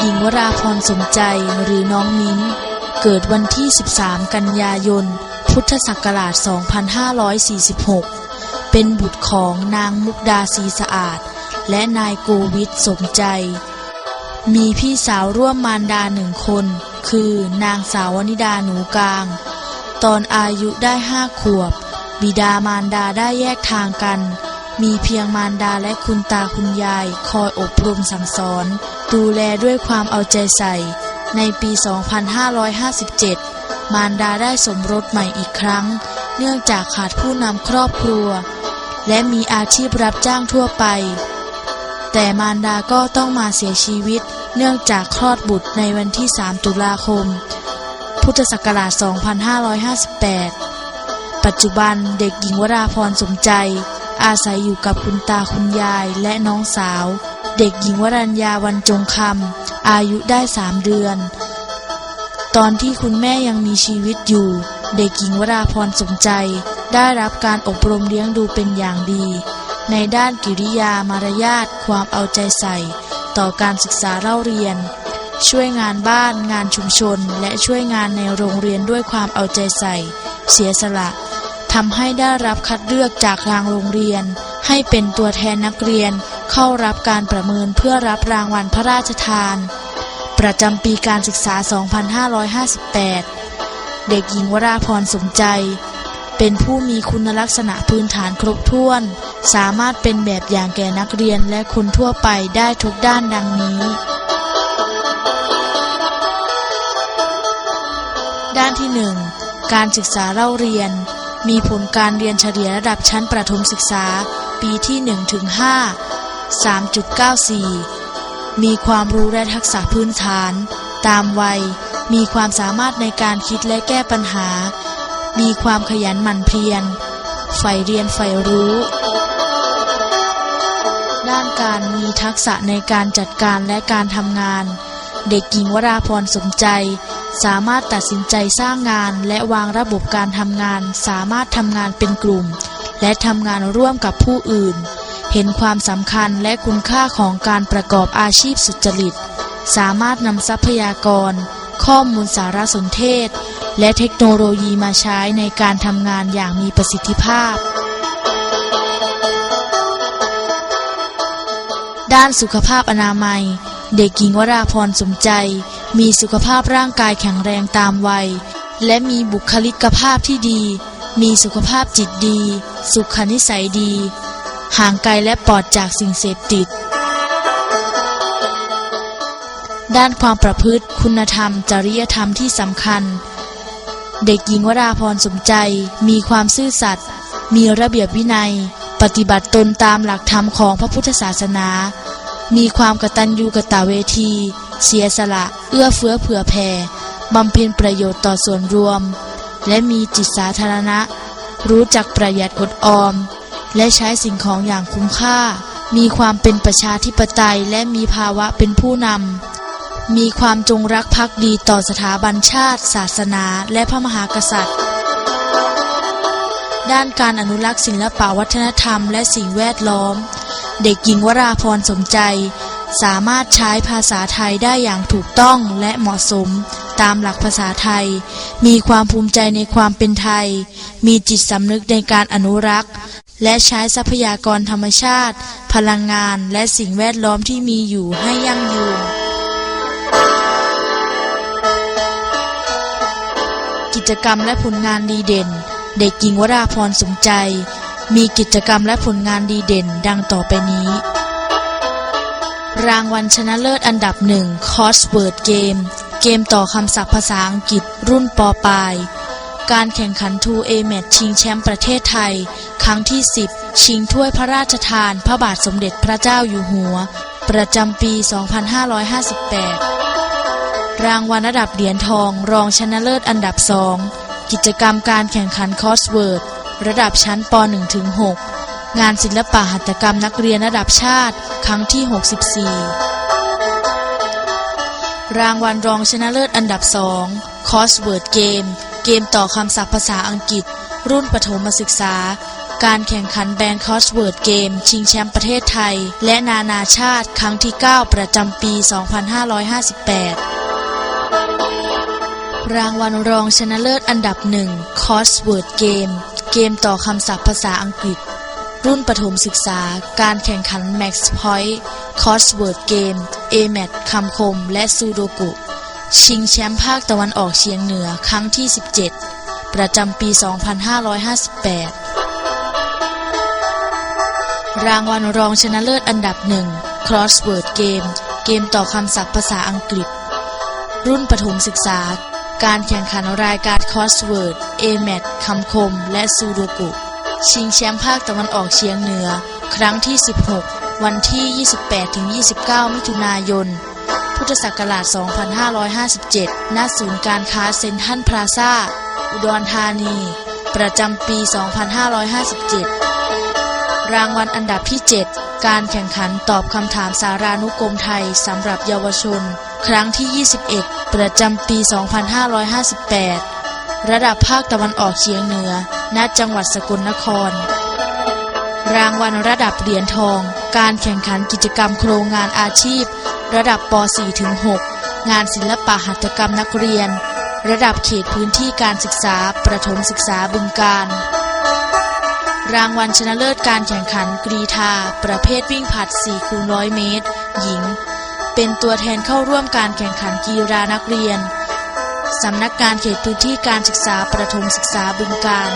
หญิงวราพรสมใจหรือน้องมิ้น เกิดวันที่ 13 กันยายน พุทธศักราช 2546 เป็นบุตรของนางมุกดาศีสะอาด และนายโกวิทสมใจ มีพี่สาวร่วมมารดาหนึ่งคน คือนางสาวนิดาหนูกลาง ตอนอายุได้ห้าขวบ บิดามารดาได้แยกทางกัน มีเพียงมารดาและคุณตาคุณยาย คอยอบรมสั่งสอน ดูแลด้วยความเอาใจใส่ ในปี 2557 มารดาได้สมรสใหม่อีกครั้ง เนื่องจากขาดผู้นำครอบครัว และมีอาชีพรับจ้างทั่วไป แต่มารดาก็ต้องมาเสียชีวิต เนื่องจากคลอดบุตรในวันที่ 3 ตุลาคม พุทธศักราช 2558 ปัจจุบันเด็กหญิงวราพรสมใจ อาศัยอยู่กับคุณตาคุณยายและน้องสาว เด็กหญิงวรัญญาวันจงคำอายุได้สามเดือน ตอนที่คุณแม่ยังมีชีวิตอยู่ เด็กหญิงวราพรสมใจ ได้รับการอบรมเลี้ยงดูเป็นอย่างดี ในด้านกิริยามารยาทความเอาใจใส่ ต่อการศึกษาเล่าเรียน ช่วยงานบ้านงานชุมชน และช่วยงานในโรงเรียนด้วยความเอาใจใส่ เสียสละ ทำให้ได้รับคัดเลือกจากทางโรงเรียน ให้เป็นตัวแทนนักเรียนเข้ารับการประเมินเพื่อรับรางวัลพระราชทาน ประจำปีการศึกษา 2558 เด็กหญิงวราพรสมใจ เป็นผู้มีคุณลักษณะพื้นฐานครบถ้วน สามารถเป็นแบบอย่างแก่นักเรียนและคนทั่วไปได้ทุกด้านดังนี้ ด้านที่ 1 การศึกษาเล่าเรียน มีผลการเรียนเฉลี่ยระดับชั้นประถมศึกษา ปีที่1ถึง5 3.94 มีความรู้และทักษะพื้นฐาน ตามวัย มีความสามารถในการคิดและแก้ปัญหา มีความขยันหมั่นเพียรใฝ่เรียนใฝ่รู้ ด้านการมีทักษะในการจัดการและการทำงาน เด็กหญิงวราพรสมใจ สามารถตัดสินใจสร้างงานและวางระบบการทำงาน สามารถทำงานเป็นกลุ่ม และทำงานร่วมกับผู้อื่น เห็นความสำคัญและคุณค่าของการประกอบอาชีพสุจริต สามารถนำทรัพยากร ข้อมูลสารสนเทศ และเทคโนโลยีมาใช้ในการทำงานอย่างมีประสิทธิภาพ ด้านสุขภาพอนามัย เด็กหญิงวราพรสมใจ มีสุขภาพร่างกายแข็งแรงตามวัย และมีบุคลิกภาพที่ดี มีสุขภาพจิตดี สุขนิสัยดี ห่างไกลและปลอดจากสิ่งเสพติด ด้านความประพฤติคุณธรรม จริยธรรมที่สำคัญ เด็กหญิงวราพรสมใจ มีความซื่อสัตย์มีระเบียบวินัย ปฏิบัติตนตามหลักธรรมของพระพุทธศาสนา มีความกตัญญูกตเวที เสียสละ เอื้อเฟื้อเผื่อแผ่บำเพ็ญประโยชน์ต่อส่วนรวม และมีจิตสาธารณะ รู้จักประหยัดอดออม และใช้สิ่งของอย่างคุ้มค่า มีความเป็นประชาธิปไตยและมีภาวะเป็นผู้นำ มีความจงรักภักดีต่อสถาบันชาติ ศาสนาและพระมหากษัตริย์ ด้านการอนุรักษ์ศิลปวัฒนธรรมและสิ่งแวดล้อม เด็กหญิงวราพรสมใจ สามารถใช้ภาษาไทยได้อย่างถูกต้องและเหมาะสม ตามหลักภาษาไทย มีความภูมิใจในความเป็นไทย มีจิตสำนึกในการอนุรักษ์ และใช้ทรัพยากรธรรมชาติ พลังงานและสิ่งแวดล้อมที่มีอยู่ให้ยั่งยืนกิจกรรมและผลงานดีเด่น เด็กหญิงวราพรสมใจ มีกิจกรรมและผลงานดีเด่นดังต่อไปนี้ รางวัลชนะเลิศอันดับหนึ่งคอสเวิร์ดเกม เกมต่อคำศัพท์ภาษาอังกฤษรุ่นปปลาย การแข่งขัน 2A แมตช์ชิงแชมป์ประเทศไทย ครั้งที่ 10 ชิงถ้วยพระราชทาน พระบาทสมเด็จพระเจ้าอยู่หัว ประจำปี 2558 รางวัลระดับเหรียญทองรองชนะเลิศอันดับสองกิจกรรมการแข่งขันคอสเวิร์ดระดับชั้นป .1 ถึง6งานศิลปะหัตถกรรมนักเรียนระดับชาติ ครั้งที่ 64 รางวัลรองชนะเลิศอันดับสองคอสเวิร์ดเกมเกมต่อคำศัพท์ภาษาอังกฤษ รุ่นประถมศึกษา การแข่งขันแบนคอสเวิร์ดเกมชิงแชมป์ประเทศไทย และนานาชาติครั้งที่ 9 ประจำปี 2558รางวัลรองชนะเลิศอันดับหนึ่งคอสเวิร์ดเกมเกมต่อคำศัพท์ภาษาอังกฤษ รุ่นประถมศึกษา การแข่งขัน Max Point c o s w o r d Game AMAT คำคม และซูโดกุ ชิงแชมป์ภาคตะวันออกเฉียงเหนือครั้งที่ 17 ประจำปี 2558 รางวัลรองชนะเลิศอันดับหนึ่ง Crossword Game เกมต่อคำศัพท์ภาษาอังกฤษ รุ่นประถมศึกษา การแข่งขันรายการ Crossword AMAT คำคม และซูโดกุ ชิงแชมป์ภาคตะวันออกเฉียงเหนือ ครั้งที่ 16 วันที่ 28-29 มิถุนายน พุทธศักราช 2557 ณ ศูนย์การค้าเซ็นทรัลพลาซ่าอุดรธานี ประจำปี 2557 รางวัลอันดับที่ 7 การแข่งขันตอบคำถามสารานุกรมไทยสำหรับเยาวชน ครั้งที่ 21 ประจำปี 2558 ระดับภาคตะวันออกเฉียงเหนือ ณ จังหวัดสกลนคร รางวัลระดับเหรียญทอง การแข่งขันกิจกรรมโครงงานอาชีพ ระดับป .4 ถึง 6 งานศิลปะหัตถกรรมนักเรียน ระดับเขตพื้นที่การศึกษา ประถมศึกษาบึงการรางวัลชนะเลิศการแข่งขันกรีธา ประเภทวิ่งผลัด4คูณร้อยเมตร หญิง เป็นตัวแทนเข้าร่วมการแข่งขันกีฬานักเรียน สำนักงานเขตพื้นที่การศึกษาประถมศึกษาบึงการ